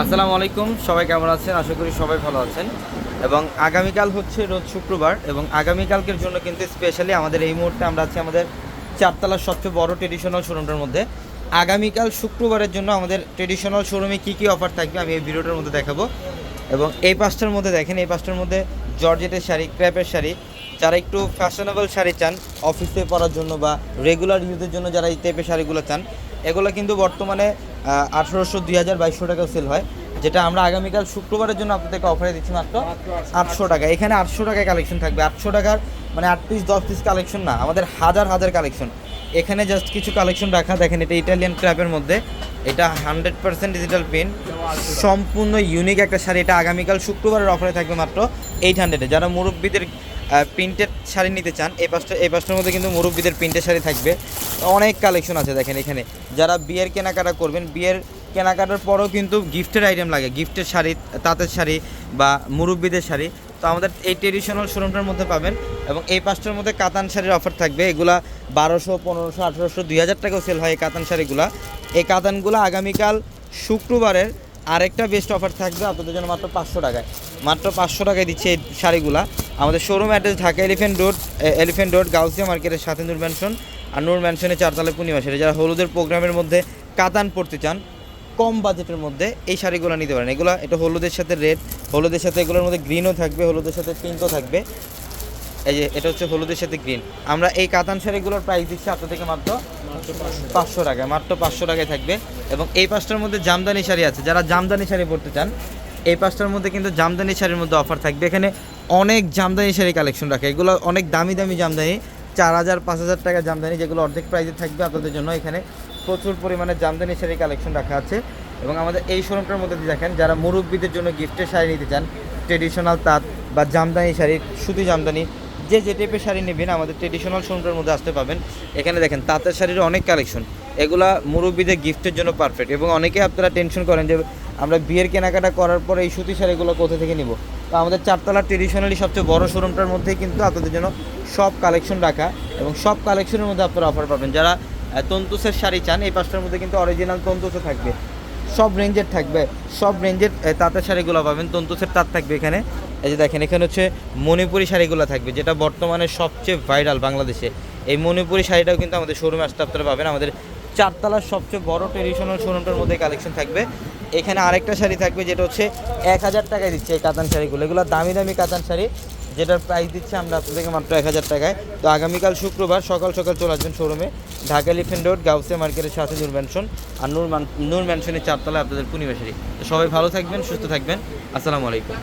আসসালামু আলাইকুম, সবাই কেমন আছেন? আশা করি সবাই ভালো আছেন। এবং আগামীকাল হচ্ছে রোজ শুক্রবার এবং আগামীকালকের জন্য কিন্তু স্পেশালি আমাদের এই মুহূর্তে আমরা আছি আমাদের চারতলার সবচেয়ে বড় ট্রেডিশনাল শোরুমটার মধ্যে। আগামীকাল শুক্রবারের জন্য আমাদের ট্রেডিশনাল শোরুমে কী কী অফার থাকবে আমি এই ভিডিওটার মধ্যে দেখাবো। এবং এই পাঁচটার মধ্যে দেখেন, এই পাঁচটার মধ্যে জর্জেটের শাড়ি, ক্র্যাপের শাড়ি, যারা একটু ফ্যাশনেবল শাড়ি চান অফিসে পরার জন্য বা রেগুলার ইউজের জন্য যারা এই টাইপের শাড়িগুলো চান, এগুলো কিন্তু বর্তমানে আঠেরোশো দুই হাজার বাইশশো টাকা সেল হয়, যেটা আমরা আগামীকাল শুক্রবারের জন্য আপনাদেরকে অফারে দিচ্ছি মাত্র আটশো টাকা। এখানে আটশো টাকায় কালেকশন থাকবে। আটশো টাকার মানে আট পিস দশ পিস কালেকশন না, আমাদের হাজার হাজার কালেকশন এখানে জাস্ট কিছু কালেকশন রাখা, দেখেন এটা ইটালিয়ান ক্র্যাপের মধ্যে। এটা হান্ড্রেড পার্সেন্ট ডিজিটাল পেন সম্পূর্ণ ইউনিক একটা শাড়ি। এটা আগামীকাল শুক্রবারের অফারে থাকবে মাত্র এইট হান্ড্রেডে যারা মুরব্বীদের প্রিন্টেড শাড়ি নিতে চান, এই পাঁচটা এই পাঁচটার মধ্যে কিন্তু মুরব্বীদের প্রিন্টেড শাড়ি থাকবে। অনেক কালেকশন আছে দেখেন এখানে। যারা বিয়ের কেনাকাটা করবেন, বিয়ের কেনাকাটার পরেও কিন্তু গিফটের আইটেম লাগে। গিফটের শাড়ি, তাঁতের শাড়ি বা মুরব্বীদের শাড়ি। তো আমাদের এই ট্রেডিশনাল শোরুমটার মধ্যে পাবেন এবং এই পাঁচটার মধ্যে কাতান শাড়ির অফার থাকবে। এগুলা বারোশো, পনেরোশো, আঠেরোশো, দুই হাজার টাকাও সেল হয় এই কাতান শাড়িগুলা। এই কাতানগুলো আগামীকাল শুক্রবারের আরেকটা বেস্ট অফার থাকবে। আপনাদের জন্য মাত্র পাঁচশো টাকায়। মাত্র পাঁচশো টাকায় দিচ্ছে এই শাড়িগুলা। আমাদের showroom address Dhaka elephant road elephant road Gausia মার্কেটের সাথে নূর ম্যানশন আর নূর ম্যানশনে চারতলা পূর্ণিমা শাড়ি যারা হলুদের প্রোগ্রামের মধ্যে কাতান পড়তে চান, কম বাজেটের মধ্যে এই শাড়িগুলো নিতে পারেন। এগুলো, এটা হলুদের সাথে রেড হলুদের সাথে এগুলোর মধ্যে গ্রিনও থাকবে, হলুদের সাথে পিঙ্কও থাকবে। এই যে, এটা হচ্ছে হলুদের সাথে গ্রিন আমরা এই কাতান শাড়িগুলোর প্রাইস দিচ্ছি আপনার থেকে মাত্র পাঁচশো টাকায় মাত্র পাঁচশো টাকায় থাকবে। এবং এই পাঁচটার মধ্যে জামদানি শাড়ি আছে। যারা জামদানি শাড়ি পরতে চান এই পাঁচটার মধ্যে কিন্তু জামদানি শাড়ির মধ্যে অফার থাকবে। এখানে অনেক জামদানি শাড়ি কালেকশন রাখে। এগুলো অনেক দামি দামি জামদানি। চার হাজার, পাঁচ হাজার টাকা জামদানি যেগুলো অর্ধেক প্রাইজে থাকবে আপনাদের জন্য এখানে প্রচুর পরিমাণে জামদানি শাড়ি কালেকশন রাখা আছে। এবং আমাদের এই শোরুমটার মধ্যে দেখেন, যারা মুরব্বীদের জন্য গিফটের শাড়ি নিতে চান ট্রেডিশনাল তাঁত বা জামদানি শাড়ি সুতি জামদানি যে যে টাইপের শাড়ি নেবেন, আমাদের ট্রেডিশনাল শোরুমটার মধ্যে আসতে পাবেন। এখানে দেখেন, তাঁতের শাড়ির অনেক কালেকশন এগুলা মুরব্বীদের গিফটের জন্য পারফেক্ট এবং অনেকে আপনারা টেনশন করেন যে, আমরা বিয়ের কেনাকাটা করার পরে এই সুতি শাড়িগুলো কোথা থেকে নিব? তো আমাদের চারতলা ট্রেডিশনালি সবচেয়ে বড় শোরুমটার মধ্যেই কিন্তু আপনাদের জন্য সব কালেকশন রাখা এবং সব কালেকশনের মধ্যে আপনারা অফার পাবেন। যারা তন্তুসের শাড়ি চান, এই পাঁচটার মধ্যে কিন্তু অরিজিনাল তন্তুসে থাকবে। সব রেঞ্জের থাকবে। সব রেঞ্জের তাঁতের শাড়িগুলো পাবেন। তন্তুসের তাঁত থাকবে এখানে। এই যে দেখেন, এখানে হচ্ছে মণিপুরি শাড়িগুলো থাকবে, যেটা বর্তমানে সবচেয়ে ভাইরাল বাংলাদেশে। এই মণিপুরি শাড়িটাও কিন্তু আমাদের শোরুমে আসতে আপনারা পাবেন। আমাদের চারতলার সবচেয়ে বড় ট্রেডিশনাল শোরুমটার মধ্যে কালেকশন থাকবে। এখানে আরেকটা শাড়ি থাকবে, যেটা হচ্ছে এক হাজার টাকায় দিচ্ছে এই কাতান শাড়িগুলো। এগুলো দামি দামি কাতান শাড়ি, যেটার প্রাইস দিচ্ছে আমরা আপনাদেরকে মাত্র এক হাজার টাকায়। তো আগামীকাল শুক্রবার সকাল সকাল চলে আসবেন শোরুমে ঢাকা এলিফেন্ট রোড গাউসিয়া মার্কেটের সাথে নূর ম্যানশন আর নূর নূর ম্যানশনের চারতলায় আপনাদের পূর্ণিমাশারি তো সবাই ভালো থাকবেন, সুস্থ থাকবেন। আসসালামু আলাইকুম।